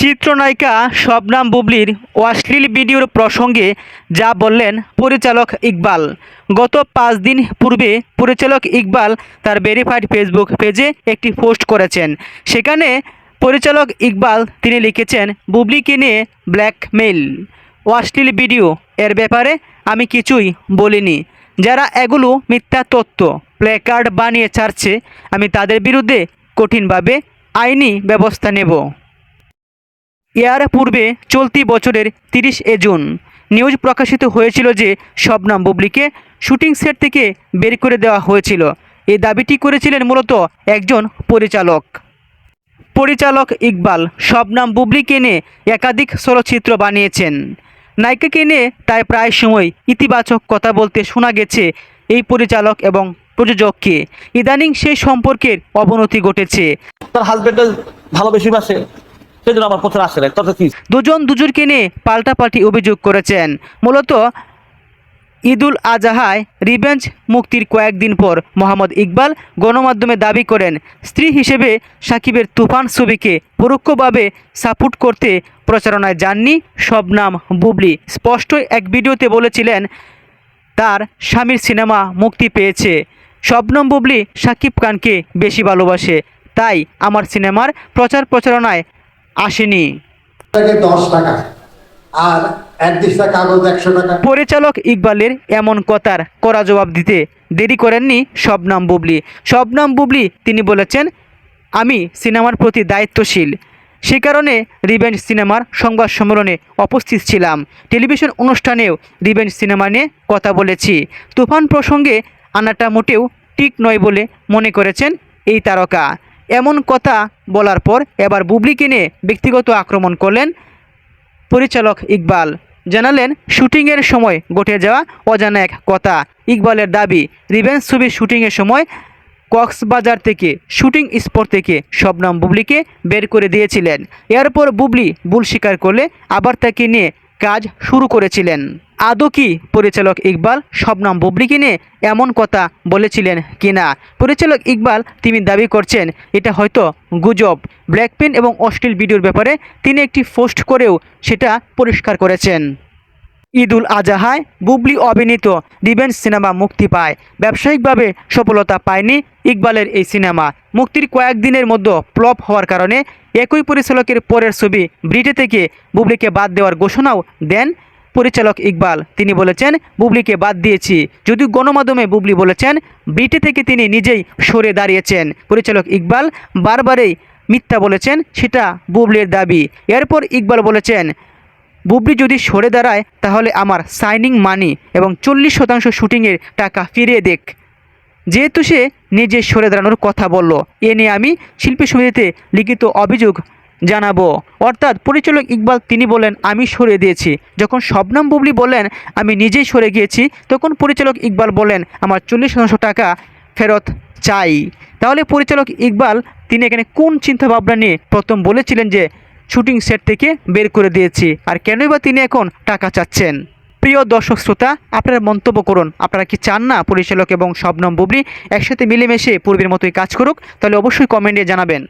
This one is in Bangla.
চিত্রনায়িকা শবনাম বুবলির অশ্লীল ভিডিওর প্রসঙ্গে যা বললেন পরিচালক ইকবাল। গত পাঁচ দিন পূর্বে পরিচালক ইকবাল তার ভেরিফাইড ফেসবুক পেজে একটি পোস্ট করেছেন। সেখানে পরিচালক ইকবাল তিনি লিখেছেন, বুবলিকে নিয়ে ব্ল্যাকমেইল, অশ্লীল ভিডিও। এর ব্যাপারে আমি কিছুই বলিনি। যারা এগুলো মিথ্যা তথ্য প্লেকার্ড বানিয়ে ছাড়ছে, আমি তাদের বিরুদ্ধে কঠিনভাবে আইনি ব্যবস্থা নেব। এর পূর্বে চলতি বছরের তিরিশ এ জুন নিউজ প্রকাশিত হয়েছিল যে শবনাম বুবলিকে শুটিং সেট থেকে বের করে দেওয়া হয়েছিল। এই দাবিটি করেছিলেন মূলত একজন পরিচালক। পরিচালক ইকবাল শবনাম বুবলিকে নিয়ে একাধিক চলচ্চিত্র বানিয়েছেন। নায়িকাকে নিয়ে তাই প্রায় সময় ইতিবাচক কথা বলতে শোনা গেছে এই পরিচালক এবং প্রযোজককে। ইদানিং সেই সম্পর্কের অবনতি ঘটেছে। তার ভালোবেসে বাসে সেই আমার আসে না কি? দুজন দুজনকে নিয়ে পাল্টাপাল্টি অভিযোগ করেছেন। মূলত ঈদুল আজহায় রিভেঞ্জ মুক্তির কয়েকদিন পর মোহাম্মদ ইকবাল গণমাধ্যমে দাবি করেন, স্ত্রী হিসেবে সাকিবের তুফান ছবিকে পরোক্ষভাবে সাপোর্ট করতে প্রচারণায় যাননি শবনাম বুবলি। স্পষ্ট এক ভিডিওতে বলেছিলেন, তার স্বামীর সিনেমা মুক্তি পেয়েছে। শবনম বুবলি সাকিব খানকে বেশি ভালোবাসে, তাই আমার সিনেমার প্রচার প্রচারণায় আসেনি। দশ টাকা। আর কাগজ একশো টাকা। পরিচালক ইকবালের এমন কথার করা জবাব দিতে দেরি করেননি শবনাম বুবলি। শবনাম বুবলি তিনি বলেছেন আমি সিনেমার প্রতি দায়িত্বশীল। সে কারণে রিভেঞ্জ সিনেমার সংবাদ সম্মেলনে উপস্থিত ছিলাম। টেলিভিশন অনুষ্ঠানেও রিভেঞ্জ সিনেমা নিয়ে কথা বলেছি। তুফান প্রসঙ্গে আনাটা মোটেও ঠিক নয় বলে মনে করেছেন এই তারকা। এমন কথা বলার পর এবার বুবলিকে নিয়ে ব্যক্তিগত আক্রমণ করলেন পরিচালক ইকবাল। জানালেন, শুটিংয়ের সময় ঘটে যাওয়া অজানা এক কথা। ইকবালের দাবি রিভেন্স ছবির শুটিংয়ের সময় কক্সবাজার থেকে, শুটিং স্পট থেকে শবনম বুবলিকে বের করে দিয়েছিলেন। এরপর বুবলি ভুল স্বীকার করলে আবার তাকে নিয়ে কাজ শুরু করেছিলেন। আদৌ কি পরিচালক ইকবাল শবনম বুবলিকে নিয়ে এমন কথা বলেছিলেন কিনা? পরিচালক ইকবাল তিনি দাবি করছেন, এটা হয়তো গুজব ব্ল্যাকপেন এবং অশ্লীল ভিডিওর ব্যাপারে তিনি একটি পোস্ট করেও সেটা পরিষ্কার করেছেন। ঈদুল আজহায় বুবলি অভিনীত রিভেঞ্জ সিনেমা মুক্তি পায়। ব্যবসায়িকভাবে সফলতা পায়নি ইকবালের এই সিনেমা। মুক্তির কয়েকদিনের মধ্যে প্লপ হওয়ার কারণে একই পরিচালকের পরের ছবি ব্রিটে থেকে বুবলিকে বাদ দেওয়ার ঘোষণাও দেন পরিচালক ইকবাল। তিনি বলেছেন, বুবলিকে বাদ দিয়েছি। যদিও গণমাধ্যমে বুবলি বলেছেন ব্রিটে থেকে তিনি নিজেই সরে দাঁড়িয়েছেন। পরিচালক ইকবাল বারবারই মিথ্যা বলেছেন, সেটা বুবলির দাবি। এরপর ইকবাল বলেছেন, বুবলি যদি সরে দাঁড়ায়, তাহলে আমার সাইনিং মানি এবং চল্লিশ শতাংশ শুটিংয়ের টাকা ফিরিয়ে দেখ। যেহেতু সে নিজে সরে দাঁড়ানোর কথা বলল, এ নিয়ে আমি শিল্পী সমিতিতে লিখিত অভিযোগ জানাব। অর্থাৎ পরিচালক ইকবাল তিনি বলেন, আমি সরে দিয়েছি। যখন শবনাম বুবলি বলেন, আমি নিজেই সরে গিয়েছি, তখন পরিচালক ইকবাল বলেন, আমার চল্লিশ শতাংশ টাকা ফেরত চাই। তাহলে পরিচালক ইকবাল তিনি এখানে কোন চিন্তাভাবনা নিয়ে প্রথম বলেছিলেন যে শুটিং সেট থেকে বের করে দিয়েছি, আর কেনই বা তিনি এখন টাকা চাচ্ছেন? প্রিয় দর্শক শ্রোতা, আপনারা মন্তব্য করুন। আপনারা কি চান না পরিচালক এবং শবনম বুবলি একসাথে মিলেমিশে পূর্বের মতোই কাজ করুক? তাহলে অবশ্যই কমেন্টে জানাবেন।